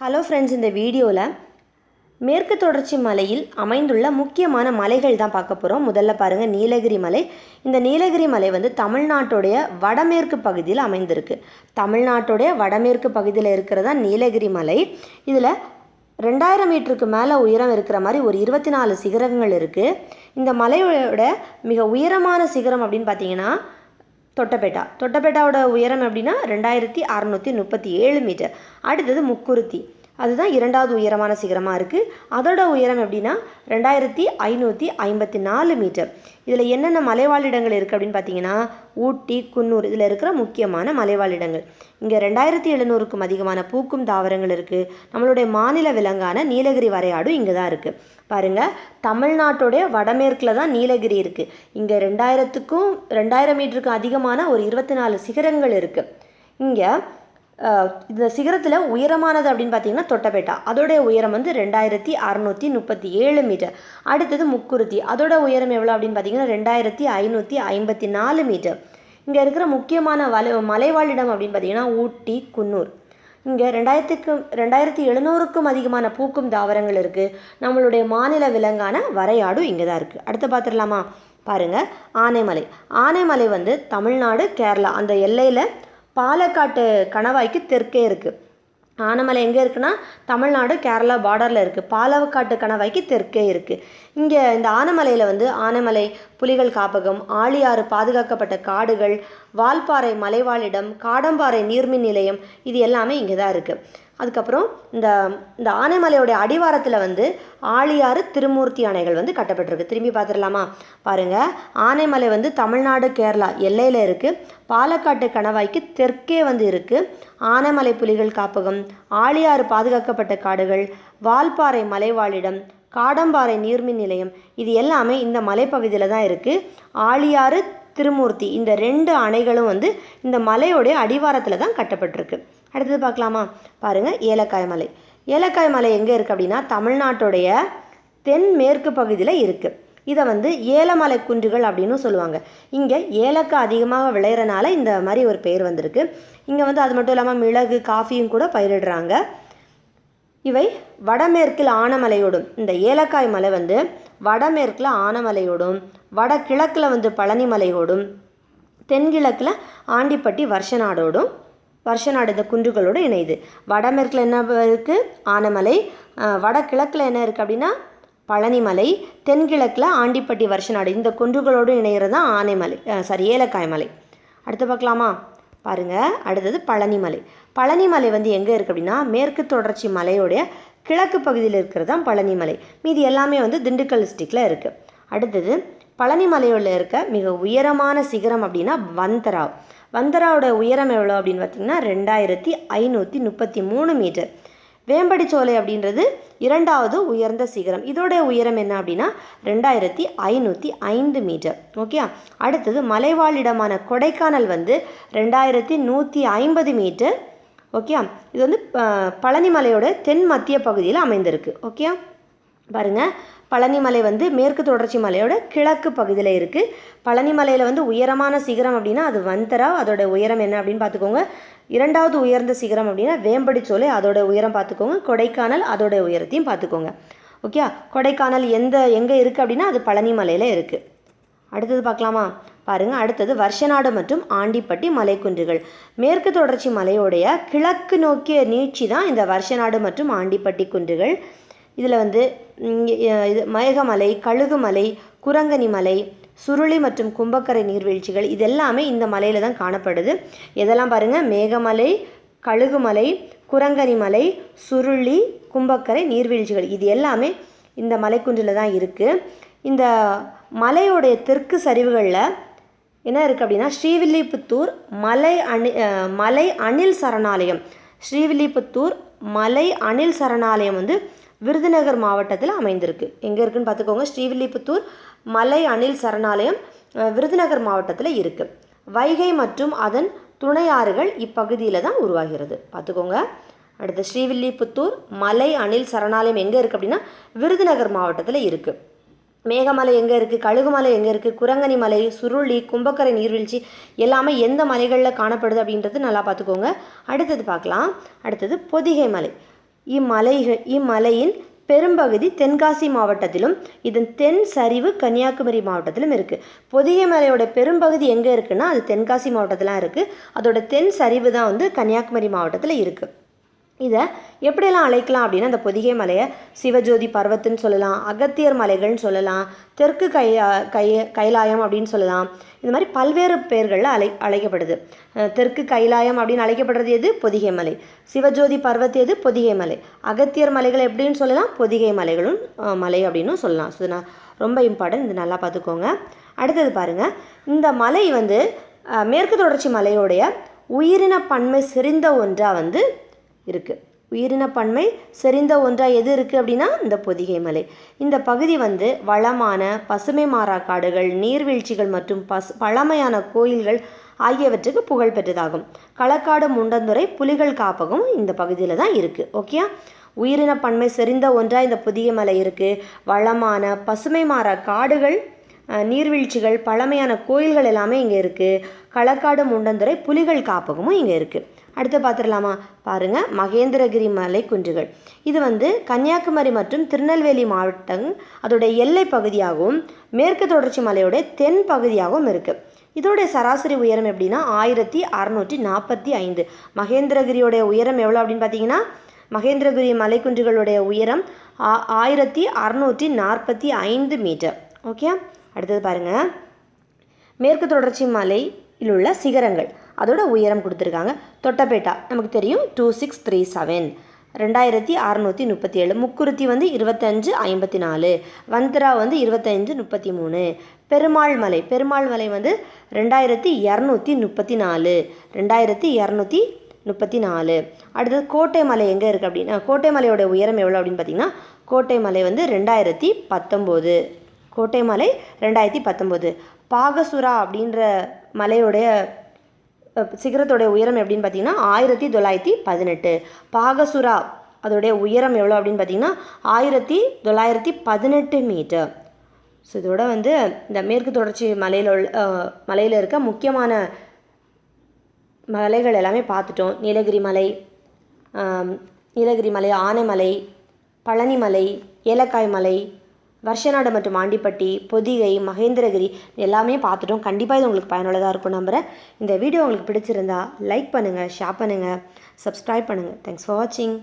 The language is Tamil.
ஹலோ ஃப்ரெண்ட்ஸ் இந்த வீடியோவில் மேற்கு தொடர்ச்சி மலையில் அமைந்துள்ள முக்கியமான மலைகள் தான் பார்க்க போகிறோம் முதல்ல பாருங்கள் நீலகிரி மலை. இந்த நீலகிரி மலை வந்து தமிழ்நாட்டுடைய வடமேற்கு பகுதியில் அமைந்திருக்கு. தமிழ்நாட்டுடைய வடமேற்கு பகுதியில் இருக்கிறதா நீலகிரி மலை. இதில் ரெண்டாயிரம் மீட்டருக்கு மேலே உயரம் இருக்கிற மாதிரி ஒரு இருபத்தி நாலு சிகரங்கள் இருக்குது இந்த மலையோட மிக உயரமான சிகரம் அப்படின்னு பார்த்தீங்கன்னா தொட்டபேட்டா. தொட்டபேட்டாவோட உயரம் எப்படின்னா ரெண்டாயிரத்தி அறநூற்றி முப்பத்தி ஏழு மீட்டர். அடுத்தது முக்குருத்தி. அதுதான் இரண்டாவது உயரமான சிகரமாக இருக்குது அதோட உயரம் எப்படின்னா ரெண்டாயிரத்தி ஐநூற்றி ஐம்பத்தி நாலு மீட்டர். இதில் என்னென்ன மலைவாழிடங்கள் இருக்குது அப்படின்னு பார்த்தீங்கன்னா ஊட்டி குன்னூர் இதில் இருக்கிற முக்கியமான மலைவாழிடங்கள் இங்கே ரெண்டாயிரத்தி எழுநூறுக்கும் அதிகமான பூக்கும் தாவரங்கள் இருக்குது நம்மளுடைய மாநில விலங்கான நீலகிரி வரையாடும் இங்கே தான் இருக்குது பாருங்கள் தமிழ்நாட்டுடைய வடமேற்கில் தான் நீலகிரி இருக்குது இங்கே ரெண்டாயிரத்துக்கும் ரெண்டாயிரம் மீட்டருக்கும் அதிகமான ஒரு இருபத்தி நாலு சிகரங்கள் இருக்குது இங்கே இந்த சிகரத்தில் உயரமானது அப்படின்னு பார்த்தீங்கன்னா தொட்டபேட்டா அதோடைய உயரம் வந்து ரெண்டாயிரத்தி அறநூற்றி முப்பத்தி ஏழு மீட்டர். அடுத்தது முக்குருத்தி. அதோட உயரம் எவ்வளோ அப்படின்னு பார்த்தீங்கன்னா ரெண்டாயிரத்தி ஐநூற்றி ஐம்பத்தி நாலு மீட்டர். இங்கே இருக்கிற முக்கியமான வலை மலைவாழிடம் அப்படின்னு பார்த்தீங்கன்னா ஊட்டி குன்னூர். இங்கே ரெண்டாயிரத்துக்கு ரெண்டாயிரத்தி எழுநூறுக்கும் அதிகமான பூக்கும் தாவரங்கள் இருக்குது நம்மளுடைய மாநில விலங்கான வரையாடும் இங்கே தான் இருக்குது அடுத்து பார்த்துடலாமா? பாருங்கள் ஆனைமலை. ஆனைமலை வந்து தமிழ்நாடு கேரளா. அந்த எல்லையில் பாலக்காட்டு கணவாய்க்கு தெற்கே இருக்குது ஆனமலை எங்கே இருக்குன்னா தமிழ்நாடு கேரளா பார்டரில் இருக்குது பாலக்காட்டு கணவாய்க்கு தெற்கே இருக்குது இங்கே இந்த ஆனமலையில் வந்து ஆனமலை புலிகள் காப்பகம் ஆழியாறு பாதுகாக்கப்பட்ட காடுகள் வால்பாறை மலைவாழிடம் காடம்பாறை நீர்மின் நிலையம் இது எல்லாமே இங்கே தான் இருக்குது அதுக்கப்புறம் இந்த இந்த ஆனைமலையோடைய அடிவாரத்தில் வந்து ஆழியாறு திருமூர்த்தி அணைகள் வந்து கட்டப்பட்டிருக்கு. திரும்பி பார்த்துடலாமா? பாருங்கள் ஆனைமலை வந்து தமிழ்நாடு கேரளா எல்லையில் இருக்குது பாலக்காட்டு கணவாய்க்கு தெற்கே வந்து இருக்குது ஆனைமலை புலிகள் காப்பகம் ஆழியாறு பாதுகாக்கப்பட்ட காடுகள் வால்பாறை மலைவாழிடம் காடம்பாறை நீர்மின் நிலையம் இது எல்லாமே இந்த மலைப்பகுதியில் தான் இருக்குது ஆழியாறு திருமூர்த்தி. இந்த ரெண்டு அணைகளும் வந்து இந்த மலையோடைய அடிவாரத்தில் தான் கட்டப்பட்டிருக்கு. அடுத்தது பார்க்கலாமா? பாருங்கள் ஏலக்காய் மலை. ஏலக்காய் மலை எங்கே இருக்குது அப்படின்னா தமிழ்நாட்டுடைய தென்மேற்கு பகுதியில் இருக்குது இதை வந்து ஏலமலை குன்றுகள் அப்படின்னு சொல்லுவாங்க. இங்கே ஏலக்காய் அதிகமாக விளையிறனால இந்த மாதிரி ஒரு பெயர் வந்திருக்கு. இங்கே வந்து அது மட்டும் இல்லாமல் மிளகு காஃபியும் கூட பயிரிடுறாங்க. இவை வடமேற்கில் ஆனமலையோடும் இந்த ஏலக்காய் மலை வந்து வடமேற்கில் ஆனமலையோடும் வடகிழக்கில் வந்து பழனிமலையோடும் தென்கிழக்கில் ஆண்டிப்பட்டி வருஷநாடோடும் வருஷநாடு இந்த குன்றுகளோடு இணையுது. வடமேற்கில் என்ன இருக்குது ஆனமலை. வடகிழக்கில் என்ன இருக்குது அப்படின்னா பழனிமலை. தென்கிழக்கில் ஆண்டிப்பட்டி வருஷநாடு. இந்த குன்றுகளோடு இணைகிறது தான் ஆனைமலை சாரி ஏலக்காய் மலை. அடுத்து பார்க்கலாமா? பாருங்கள் அடுத்தது பழனிமலை பழனிமலை வந்து எங்கே இருக்குது அப்படின்னா மேற்கு தொடர்ச்சி மலையோடைய கிழக்கு பகுதியில் இருக்கிறது தான் பழனிமலை மீதி எல்லாமே வந்து திண்டுக்கல் டிஸ்ட்ரிக்டில் இருக்குது அடுத்தது பழனிமலையில் இருக்க மிக உயரமான சிகரம் அப்படின்னா வந்தரா வந்தராவோட உயரம் எவ்வளோ அப்படின்னு பார்த்தீங்கன்னா ரெண்டாயிரத்தி ஐநூற்றி முப்பத்தி மூணு மீட்டர். வேம்படிச்சோலை அப்படின்றது இரண்டாவது உயர்ந்த சிகரம். இதோடைய உயரம் என்ன அப்படின்னா ரெண்டாயிரத்தி ஐநூற்றி ஐந்து மீட்டர். ஓகே அடுத்தது மலைவாழிடமான கொடைக்கானல் வந்து ரெண்டாயிரத்தி நூற்றி ஐம்பது மீட்டர். ஓகே இது வந்து பழனிமலையோட தென் மத்திய பகுதியில் அமைந்திருக்கு. ஓகே பாருங்கள் பழனிமலை வந்து மேற்கு தொடர்ச்சி மலையோட கிழக்கு பகுதியில் இருக்குது பழனிமலையில் வந்து உயரமான சிகரம் அப்படின்னா அது வந்தரா அதோட உயரம் என்ன அப்படின்னு பார்த்துக்கோங்க. இரண்டாவது உயர்ந்த சிகரம் அப்படின்னா வேம்படிச்சோலை அதோட உயரம் பார்த்துக்கோங்க. கொடைக்கானல் அதோட உயரத்தையும் பார்த்துக்கோங்க. ஓகே கொடைக்கானல் எந்த எங்கே இருக்குது அப்படின்னா அது பழனி மலையில் இருக்குது அடுத்தது பார்க்கலாமா? பாருங்கள் அடுத்தது வருஷநாடு மற்றும் ஆண்டிப்பட்டி மலைக்குன்றுகள். மேற்கு தொடர்ச்சி மலையோடைய கிழக்கு நோக்கிய நீட்சி தான் இந்த வருஷநாடு மற்றும் ஆண்டிப்பட்டி குன்றுகள். இதில் வந்து இது மேகமலை கழுகுமலை குரங்கனி மலை சுருளி மற்றும் கும்பக்கரை நீர்வீழ்ச்சிகள் இது எல்லாமே இந்த மலையில் தான் காணப்படுது. இதெல்லாம் பாருங்கள் மேகமலை கழுகுமலை குரங்கனி மலை சுருளி கும்பக்கரை நீர்வீழ்ச்சிகள். இது எல்லாமே இந்த மலைக்குன்றில் தான் இருக்குது இந்த மலையோடைய தெற்கு சரிவுகளில் என்ன இருக்குது அப்படின்னா ஸ்ரீவில்லிபுத்தூர் மலை அணி மலை அணில் சரணாலயம். ஸ்ரீவில்லிபுத்தூர் மலை அணில் சரணாலயம் வந்து விருதுநகர் மாவட்டத்தில் அமைந்திருக்கு. எங்கே இருக்குன்னு பார்த்துக்கோங்க. ஸ்ரீவில்லிபுத்தூர் மலை அணில் சரணாலயம் விருதுநகர் மாவட்டத்தில் இருக்குது வைகை மற்றும் அதன் துணை ஆறுகள் இப்பகுதியில் தான் உருவாகிறது. பார்த்துக்கோங்க. அடுத்து ஸ்ரீவில்லிபுத்தூர் மலை அணில் சரணாலயம் எங்கே இருக்குது அப்படின்னா விருதுநகர் மாவட்டத்தில் இருக்குது மேகமலை எங்கே இருக்குது கழுகுமலை எங்கே இருக்குது குரங்கனி மலை சுருளி கும்பக்கரை நீர்வீழ்ச்சி எல்லாமே எந்த மலைகளில் காணப்படுது அப்படின்றது நல்லா பார்த்துக்கோங்க. அடுத்தது பார்க்கலாம். அடுத்தது பொதிகை மலை. இம்மலைகள் இம்மலையின் பெரும்பகுதி தென்காசி மாவட்டத்திலும் இதன் தென் சரிவு கன்னியாகுமரி மாவட்டத்திலும் இருக்குது பொதிகை மலையோட பெரும்பகுதி எங்கே இருக்குன்னா அது தென்காசி மாவட்டத்திலாம் இருக்குது அதோட தென் சரிவு தான் வந்து கன்னியாகுமரி மாவட்டத்தில் இருக்குது இதை எப்படியெல்லாம் அழைக்கலாம் அப்படின்னா அந்த பொதிகை மலையை சிவஜோதி பர்வத்துன்னு சொல்லலாம் அகத்தியர் மலைகள்னு சொல்லலாம் தெற்கு கை கை கைலாயம் அப்படின்னு சொல்லலாம். இந்த மாதிரி பல்வேறு பெயர்களில் அழை அழைக்கப்படுது. தெற்கு கைலாயம் அப்படின்னு அழைக்கப்படுறது எது? பொதிகை மலை. சிவஜோதி பர்வத் எது? பொதிகை மலை. அகத்தியர் மலைகள் எப்படின்னு சொல்லலாம்? பொதிகை மலைகளும் மலை அப்படின்னும் சொல்லலாம். ஸோ நான் ரொம்ப இம்பார்ட்டன்ட் இது நல்லா பார்த்துக்கோங்க. அடுத்தது பாருங்கள் இந்த மலை வந்து மேற்கு தொடர்ச்சி மலையோடைய உயிரின பன்மை செறிந்த ஒன்றாக வந்து இருக்குது உயிரினப்பன்மை செறிந்த ஒன்றாக எது இருக்குது அப்படின்னா இந்த பொதிகை மலை. இந்த பகுதி வந்து வளமான பசுமை மாறா காடுகள் நீர்வீழ்ச்சிகள் மற்றும் பசு பழமையான கோயில்கள் ஆகியவற்றுக்கு புகழ் பெற்றதாகும். களக்காடு முண்டந்துறை புலிகள் காப்பகம் இந்த பகுதியில் தான் இருக்குது ஓகே உயிரினப்பன்மை செறிந்த ஒன்றாக இந்த புதிய மலை இருக்குது வளமான பசுமை மாறா காடுகள் நீர்வீழ்ச்சிகள் பழமையான கோயில்கள் எல்லாமே இங்கே இருக்குது களக்காடு முண்டந்துறை புலிகள் காப்பகமும் இங்கே இருக்குது அடுத்து பார்த்துடலாமா? பாருங்க மகேந்திரகிரி மலை குன்றுகள். இது வந்து கன்னியாகுமரி மற்றும் திருநெல்வேலி மாவட்டம் அதோடைய எல்லை பகுதியாகவும் மேற்கு தொடர்ச்சி மலையுடைய தென் பகுதியாகவும் இருக்குது இதோடைய சராசரி உயரம் எப்படின்னா ஆயிரத்தி அறநூற்றி நாற்பத்தி ஐந்து. மகேந்திரகிரியோடைய உயரம் எவ்வளோ அப்படின்னு பார்த்தீங்கன்னா மகேந்திரகிரி மலைக்குன்றுகளுடைய உயரம் ஆ- ஆயிரத்தி அறநூற்றி நாற்பத்தி ஐந்து மீட்டர். ஓகே? அடுத்தது பாருங்கள் மேற்கு தொடர்ச்சி மலையில் உள்ள சிகரங்கள். அதோட உயரம் கொடுத்துருக்காங்க. தொட்டபேட்டா நமக்கு தெரியும் டூ சிக்ஸ் த்ரீ செவன் ரெண்டாயிரத்தி அறநூற்றி முப்பத்தி ஏழு முக்குருத்தி வந்து இருபத்தஞ்சு ஐம்பத்தி நாலு. வந்தரா வந்து இருபத்தஞ்சு முப்பத்தி மூணு. பெருமாள் மலை பெருமாள் மலை வந்து ரெண்டாயிரத்தி இரநூத்தி முப்பத்தி நாலு ரெண்டாயிரத்தி இரநூத்தி முப்பத்தி நாலு. அடுத்தது கோட்டை மலை எங்கே இருக்குது அப்படின்னா கோட்டை மலையோட உயரம் எவ்வளோ அப்படின்னு பார்த்தீங்கன்னா கோட்டை மலை வந்து ரெண்டாயிரத்தி பத்தொம்போது. கோட்டை மலை ரெண்டாயிரத்தி பத்தொம்போது. பாகசுரா அப்படின்ற மலையோடைய சிகரத்தோடைய உயரம் எப்படின்னு பார்த்தீங்கன்னா ஆயிரத்தி தொள்ளாயிரத்தி பதினெட்டு. பாகசுரா அதோடைய உயரம் எவ்வளோ அப்படின்னு பார்த்தீங்கன்னா ஆயிரத்தி தொள்ளாயிரத்தி பதினெட்டு மீட்டர் ஸோ இதோட வந்து இந்த மேற்கு தொடர்ச்சி மலையில் உள்ள மலையில் இருக்க முக்கியமான மலைகள் எல்லாமே பார்த்துட்டோம். நீலகிரி மலை நீலகிரி மலை ஆனைமலை பழனிமலை ஏலக்காய் மலை வருஷநாடு மற்றும் ஆண்டிப்பட்டி பொதிகை மகேந்திரகிரி எல்லாமே பார்த்துட்டோம். கண்டிப்பாக இது உங்களுக்கு பயனுள்ளதாக இருக்கும் நம்புகிறேன் இந்த வீடியோ உங்களுக்கு பிடிச்சிருந்தா லைக் பண்ணுங்கள் ஷேர் பண்ணுங்கள் சப்ஸ்கிரைப் பண்ணுங்கள் தேங்க்ஸ் ஃபார் வாட்சிங்